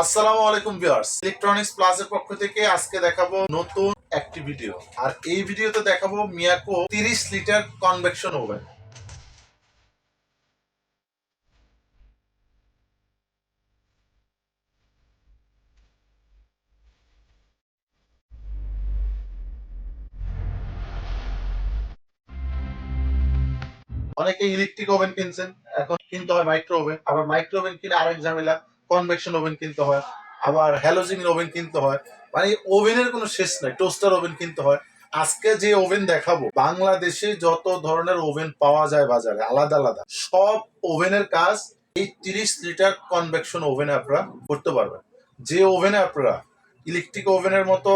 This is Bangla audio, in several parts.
আসসালামু আলাইকুম ভিউয়ার্স। ইলেকট্রনিক্স প্লাসের পক্ষ থেকে আজকে দেখাবো নতুন একটি ভিডিও আর এই ভিডিওতে দেখাবো মিয়াকো 30 লিটার কনভেকশন ওভেন অনেকে ইলেকট্রিক ওভেন কিনছেন, এখন কিনতে হয় মাইক্রো ওভেন আবার মাইক্রো ওভেন কিনে আরেক ঝামেলা কনভেকশন ওভেন কিনতে হয়, আবার হ্যালোজিন ওভেন কিনতে হয়। মানে ওভেনের কোনো শেষ নাই টোস্টার ওভেন কিনতে হয়। আজকে যে ওভেন দেখাবো, বাংলাদেশে যত ধরনের ওভেন পাওয়া যায় বাজারে, আলাদা আলাদা, সব ওভেনের কাজ এই তিরিশ লিটার কনভেকশন ওভেনে আপনারা করতে পারবেন। যে ওভেনে আপনারা ইলেকট্রিক ওভেনের মতো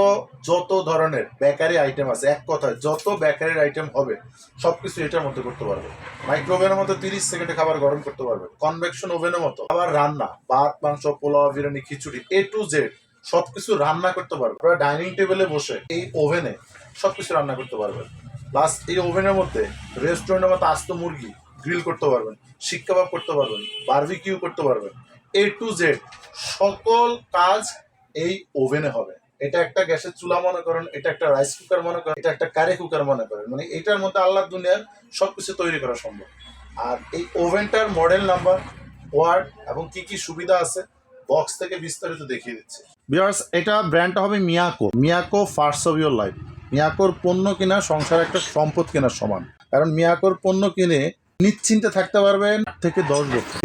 যত ধরনের বেকারি আইটেম আছে, এক কথায় যত বেকারির আইটেম হবে সব কিছু এটার মধ্যে করতে পারবে। মাইক্রো ওভেনের মতো তিরিশ সেকেন্ডে খাবার গরম করতে পারবে। কনভেকশন ওভেনের মতো। আবার রান্না, ভাত, মাংস, pulao, biryani, khichuri A to Z সবকিছু রান্না করতে পারবে। আপনারা ডাইনিং টেবিলে বসে এই ওভেনে সবকিছু রান্না করতে পারবেন। প্লাস এই ওভেনের মধ্যে রেস্টুরেন্টের মতো আস্ত মুরগি গ্রিল করতে পারবেন শিক কাবাব করতে পারবেন বার্বিকিউ করতে পারবেন। এ টু জেড সকল কাজ এই ওভেনে হবে। এটা একটা গ্যাসের চুলা মনে করেন, এটা একটা রাইস কুকার মনে করেন, এটা একটা কারি কুকার মনে করেন। মানে এটার মধ্যে আল্লাহ দুনিয়ার সবকিছু তৈরি করা সম্ভব। আর এই ওভেনটার মডেল নাম্বার ওয়ার্ড এবং কি কি সুবিধা আছে বক্স থেকে বিস্তারিত দেখিয়ে দিচ্ছে। বিয়ার্স এটা ব্র্যান্ডটা হবে Miyako. Miyako first of your life মিয়াকোর পণ্য কেনা সংসার একটা সম্পদ কেনার সমান। কারণ মিয়াকোর পণ্য কিনে নিশ্চিন্তে থাকতে পারবেন। থেকে দশ বছর।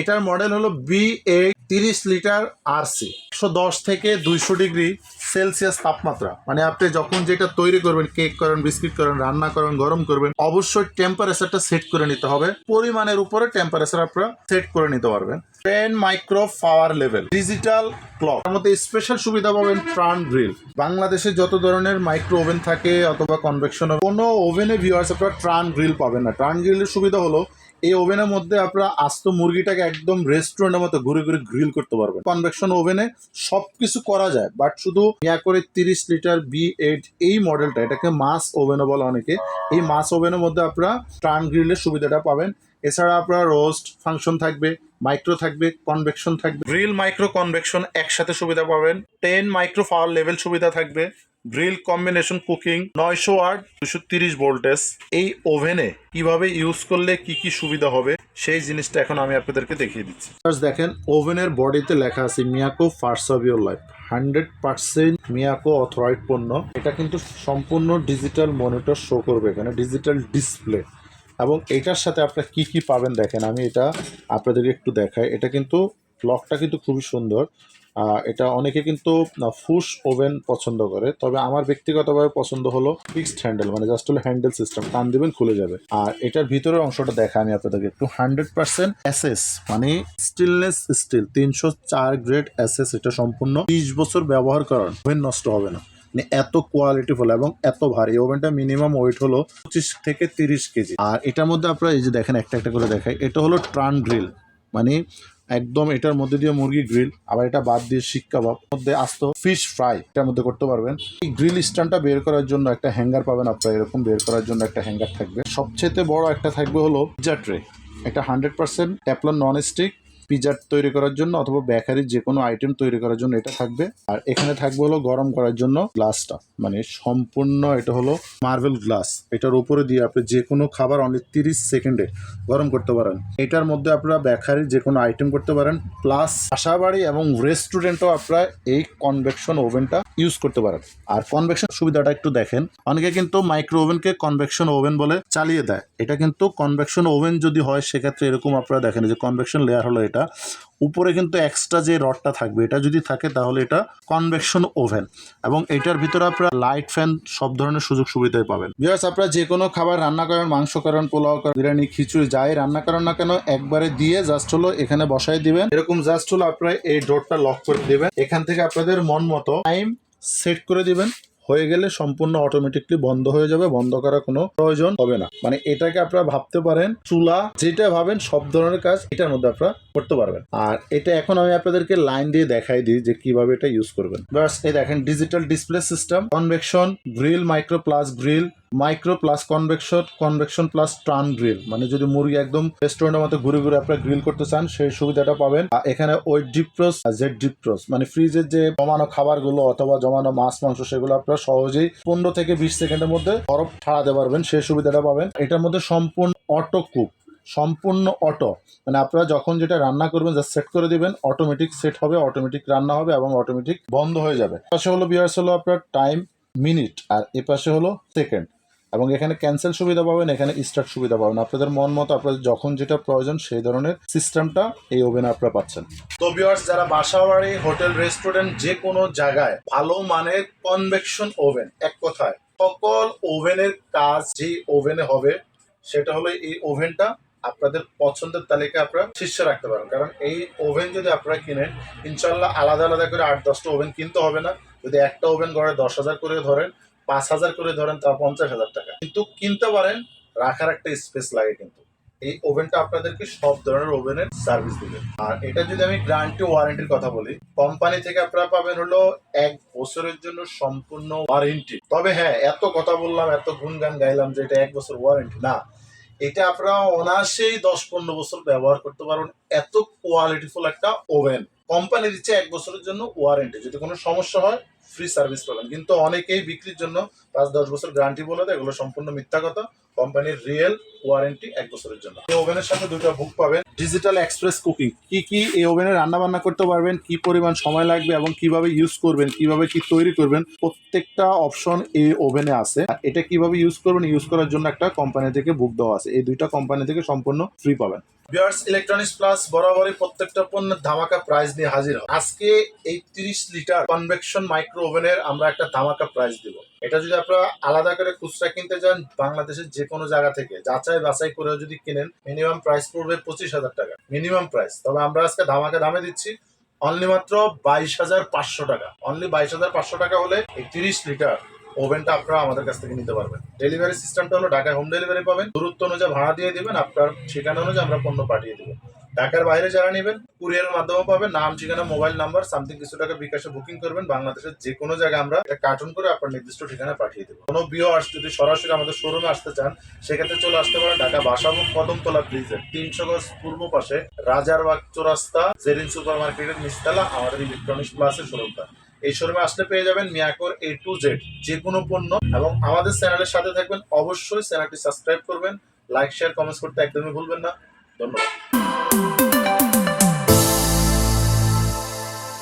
এটার মডেল হলো বি এ তিরিশ লিটার আর সি একশো দশ থেকে দুইশো ডিগ্রি সেলসিয়াস তাপমাত্রা। মানে আপনি যখন যেটা তৈরি করবেন, কেক করেন, বিস্কিট করেন, রান্না করেন, গরম করবেন, অবশ্যই টেম্পারেচারটা সেট করে নিতে হবে। পরিমাণের উপরে টেম্পারেচার আপনারা সেট করে নিতে পারবেন। Ten micro power level digital clock তার মধ্যে স্পেশাল সুবিধা পাবেন ট্রান গ্রিল বাংলাদেশে যত ধরনের মাইক্রো ওভেন থাকে অথবা কনভেকশন কোনো ওভেনে ভিউয়ার্স আপনারা ট্রান গ্রিল পাবেন না। ট্রান গ্রিলের সুবিধা হলো, এই ওভেনের মধ্যে আপনারা আস্ত মুরগিটাকে একদম রেস্টুরেন্টের মতো ঘুরে ঘুরে গ্রিল করতে পারবেন। কনভেকশন ওভেনে সবকিছু করা যায় বাট শুধু ইয়া করে তিরিশ লিটার বি এইট এই মডেলটা এটাকে মাস ওভেনও বলে অনেকে, এই মাস ওভেনের মধ্যে আপনারা ট্রান গ্রিলের সুবিধাটা পাবেন। এছাড়া আপনার রোস্ট ফাংশন থাকবে মাইক্রো থাকবে কনভেকশন থাকবে। গ্রিল মাইক্রো কনভেকশন একসাথে সুবিধা পাবেন। টেন মাইক্রো পাওয়ার লেভেল সুবিধা থাকবে। গ্রিল কম্বিনেশন কুকিং নয়শো ওয়াট দুশো তিরিশ ভোল্টেজ এই ওভেনে কীভাবে ইউজ করলে কি কি সুবিধা হবে সেই জিনিসটা এখন আমি আপনাদেরকে দেখিয়ে দিচ্ছি। দেখেন ওভেনের বডিতে লেখা আছে Miyako first of your life hundred percent Miyako authorised পণ্য। এটা কিন্তু সম্পূর্ণ ডিজিটাল মনিটর শো করবে এখানে ডিজিটাল ডিসপ্লে এবং এটার সাথে আপনারা কি কি পাবেন দেখেন, আমি এটা আপনাদেরকে একটু দেখাই। এটা কিন্তু লকটা কিন্তু খুবই সুন্দর। এটা অনেকে কিন্তু ফুস ওভেন পছন্দ করে। তবে আমার ব্যক্তিগতভাবে পছন্দ হলো ফিক্সড হ্যান্ডেল মানে জাস্ট হলো হ্যান্ডেল সিস্টেম। টান দিবেন, খুলে যাবে। আর এটার ভিতরের অংশটা দেখা আমি আপনাদেরকে একটু। হান্ড্রেড পার্সেন্ট এসএস মানে স্টিলনেস স্টিল তিনশো চার গ্রেড এসএস এটা সম্পূর্ণ বিশ বছর ব্যবহার করার। ওভেন নষ্ট হবে না। মানে এত কোয়ালিটি ফুল এবং এত ভারী। ওভেনটা মিনিমাম ওয়েট হলো পঁচিশ থেকে তিরিশ কেজি। আর এটার মধ্যে আপনারা এই যে দেখেন, একটা একটা করে দেখাই। এটা হলো ট্রান গ্রিল মানে একদম এটার মধ্যে দিয়ে মুরগি গ্রিল আবার এটা বাদ দিয়ে শিক কাবাব মধ্যে আস্ত ফিশ ফ্রাই এটার মধ্যে করতে পারবেন। এই গ্রিল স্ট্যান্ডটা বের করার জন্য একটা হ্যাঙ্গার পাবেন আপনারা, এরকম বের করার জন্য একটা হ্যাঙ্গার থাকবে। সবচেয়ে বড় একটা থাকবে হলো পিজা ট্রে এটা hundred percent Teflon non stick pizza তৈরি করার জন্য অথবা বেকারির যে কোনো আইটেম তৈরি করার জন্য এটা থাকবে। আর এখানে থাকবে হলো গরম করার জন্য গ্লাসটা মানে সম্পূর্ণ এটা হলো মার্বেল গ্লাস এটার উপরে দিয়ে আপনি যে কোনো খাবার অনলি তিরিশ সেকেন্ডে গরম করতে পারেন। এটার মধ্যে আপনারা বেকারির যে কোনো আইটেম করতে পারেন। প্লাস আশাবাড়ি এবং রেস্টুরেন্টও আপনারা এই কনভেকশন ওভেনটা ইউজ করতে পারেন। আর কনভেকশন সুবিধাটা একটু দেখেন। অনেকে কিন্তু মাইক্রো ওভেনকে কনভেকশন ওভেন বলে চালিয়ে দেয়। এটা কিন্তু কনভেকশন ওভেন যদি হয়, সেক্ষেত্রে এরকম আপনারা দেখেন যে কনভেকশন লেয়ার হলো এটা। উপরে কিন্তু এক্সট্রা যে রডটা থাকবে, এটা যদি থাকে তাহলে এটা কনভেকশন ওভেন এবং এটার ভিতরে আপনারা লাইট ফ্যান সব ধরনের সুযোগ সুবিধাই পাবেন। বিকজ আপনারা যে কোনো খাবার রান্না করেন, মাংস করেন, পোলাও করেন, বিরিয়ানি, খিচুড়ি, যাই রান্না করেন না কেন, একবারে দিয়ে জাস্ট হলো এখানে বসাই দিবেন। এরকম জাস্ট হলো আপনারা এই ডোরটা লক করে দিবেন। এখান থেকে আপনাদের মন মতো টাইম সেট করে দিবেন। হয়ে গেলে সম্পূর্ণ অটোমেটিকলি বন্ধ হয়ে যাবে, বন্ধ করার কোনো প্রয়োজন হবে না। মানে এটাকে আপনারা ভাবতে পারেন, চুলা যেটা ভাবেন, সব ধরনের কাজ এটার মধ্যে আপনারা করতে পারবেন। আর এটা এখন আমি আপনাদেরকে লাইন দিয়ে দেখাই দিই যে কীভাবে এটা ইউজ করবেন। ব্যাস, এই দেখেন digital display system convection grill micro plus grill micro plus convection convection plus ট্রান গ্রিল মানে যদি মুরগি একদম রেস্টুরেন্টের মতো ঘুরে ঘুরে আপনারা গ্রিল করতে চান, সেই সুবিধাটা পাবেন। এখানে ওই ডিপ্রোস জেড ডিপ্রোস মানে ফ্রিজের যে জমানো খাবারগুলো অথবা জমানো মাছ, মাংস, সেগুলো আপনারা সহজেই পনেরো থেকে বিশ সেকেন্ডের মধ্যে বরফ ঠাড়াতে পারবেন, সেই সুবিধাটা পাবেন। এটার মধ্যে সম্পূর্ণ অটো কুক সম্পূর্ণ অটো মানে আপনারা যখন যেটা রান্না করবেন যা সেট করে দিবেন অটোমেটিক সেট হবে অটোমেটিক রান্না হবে এবং অটোমেটিক বন্ধ হয়ে যাবে। পাশে হলো বিয়ার্স হলো আপনার টাইম মিনিট আর এ পাশে হলো সেকেন্ড এবং এখানে ক্যান্সেল সুবিধা পাবেন, এখানে স্টার্ট সুবিধা পাবেন। আপনাদের মন মতো আপনাদের যখন যেটা প্রয়োজন সেই ধরনের সিস্টেমটা এই ওভেনে আপনারা পাচ্ছেন। তো ভিউয়ার্স যারা বাসা বাড়ি হোটেল রেস্টুরেন্ট যে কোনো জায়গায় ভালো মানের কনভেকশন ওভেন এক কথায়, সকল ওভেনের কাজ যে ওভেনে হবে, সেটা হলো এই ওভেনটা আপনাদের পছন্দের তালিকায় আপনারা শীর্ষে রাখতে পারেন। কারণ এই ওভেন যদি আপনারা কিনেন ইনশাল্লাহ আলাদা আলাদা করে আট দশটা ওভেন কিনতে হবে না। যদি একটা ওভেন ঘরে দশ হাজার করে ধরেন পাঁচ হাজার করে ধরেন তা পঞ্চাশ হাজার টাকা। কিন্তু কিনতে পারেন, রাখার একটা স্পেস লাগে কিন্তু। এই ওভেনটা আপনাদেরকে সব ধরনের ওভেনের সার্ভিস দিবে। আর এটা যদি আমি গ্যারান্টি ওয়ারেন্টির কথা বলি কোম্পানি থেকে আপনারা পাবেন হলো এক বছরের জন্য সম্পূর্ণ ওয়ারেন্টি তবে হ্যাঁ এত কথা বললাম, এত গুনগান গাইলাম যে এটা এক বছর ওয়ারেন্টি না। এটা আপনারা অনায়াসেই দশ পনেরো বছর ব্যবহার করতে পারবেন এত কোয়ালিটিফুল একটা ওভেন কোম্পানি দিচ্ছে এক বছরের জন্য ওয়ারেন্টি যদি কোনো সমস্যা হয় ফ্রি সার্ভিস পাবেন কিন্তু অনেকেই বিক্রির জন্য পাঁচ দশ বছর গ্যারান্টি বলে দেয়, এগুলো সম্পূর্ণ মিথ্যা কথা। কোম্পানির রিয়েল ওয়ারেন্টি এক বছরের জন্য। এই ওভেনের সাথে দুটো বুক পাবেন। Digital express cooking. কি কি এই ওভেনে রান্না বান্না করতে পারবেন, কি পরিমাণ সময় লাগবে এবং কীভাবে ইউজ করবেন, কীভাবে কি তৈরি করবেন, প্রত্যেকটা অপশন এই ওভেনে আছে। এটা কীভাবে ইউজ করবেন ইউজ করার জন্য একটা কোম্পানি থেকে বুক দেওয়া আছে। এই দুইটা কোম্পানি থেকে সম্পূর্ণ ফ্রি পাবেন। বিয়ার্স ইলেকট্রনিক্স প্লাস বরাবরই প্রত্যেকটা পণ্যের ধামাকা প্রাইস নিয়ে হাজির হয় আজকে এই তিরিশ লিটার কনভেকশন মাইক্রো ওভেনের আমরা একটা ধামাকা প্রাইস দিব। এটা যদি আপনারা আলাদা করে খুচরা কিনতে যান বাংলাদেশের যে কোনো জায়গা থেকে, যাচাই বাছাই করে যদি কিনেন মিনিমাম প্রাইস পড়বে পঁচিশ হাজার টাকা। মিনিমাম প্রাইস তবে আমরা আজকে ধামাকে দামে দিচ্ছি অনলি মাত্র বাইশ হাজার পাঁচশো টাকা। অনলি বাইশ হাজার পাঁচশো টাকা হলে তিরিশ লিটার ওভেনটা আপনারা আমাদের কাছ থেকে নিতে পারবেন। ডেলিভারি সিস্টেমটা হলো ঢাকায় হোম ডেলিভারি পাবেন। দূরত্ব অনুযায়ী ভাড়া দিয়ে দেবেন, আপনার ঠিকানা অনুযায়ী আমরা পণ্য পাঠিয়ে দেবো। ঢাকার বাইরে যারা নেবেন কুরিয়ারের মাধ্যমে পাবেন, নাম, ঠিকানা মোবাইল নাম্বার সামথিং কিছু টাকা বিকাশে বুকিং করবেন, বাংলাদেশের যে কোনো জায়গায় আমরা এটা কার্টুন করে আপনার নির্দিষ্ট ঠিকানা পাঠিয়ে দেবো। কোনো বিওয়ার্স যদি সরাসরি আমাদের শোরুমে আসতে চান, সেক্ষেত্রে চলে আসতে পারেন ঢাকা বাসাবো কদমতলা ব্রিজের তিনশো গজ পূর্ব পাশে রাজারবাগ চৌরাস্তা, জেরিন সুপার মার্কেটের নিচতলা, আমাদের ইলেকট্রনিক্স প্লাসের শোরুমটা এই শোরুমে আসলে পেয়ে যাবেন মিয়াকোর এ টু জেড যে কোনো পণ্য। এবং আমাদের চ্যানেলের সাথে থাকবেন, অবশ্যই চ্যানেলটি সাবস্ক্রাইব করবেন লাইক শেয়ার কমেন্টস করতে একদমই ভুলবেন না। ধন্যবাদ।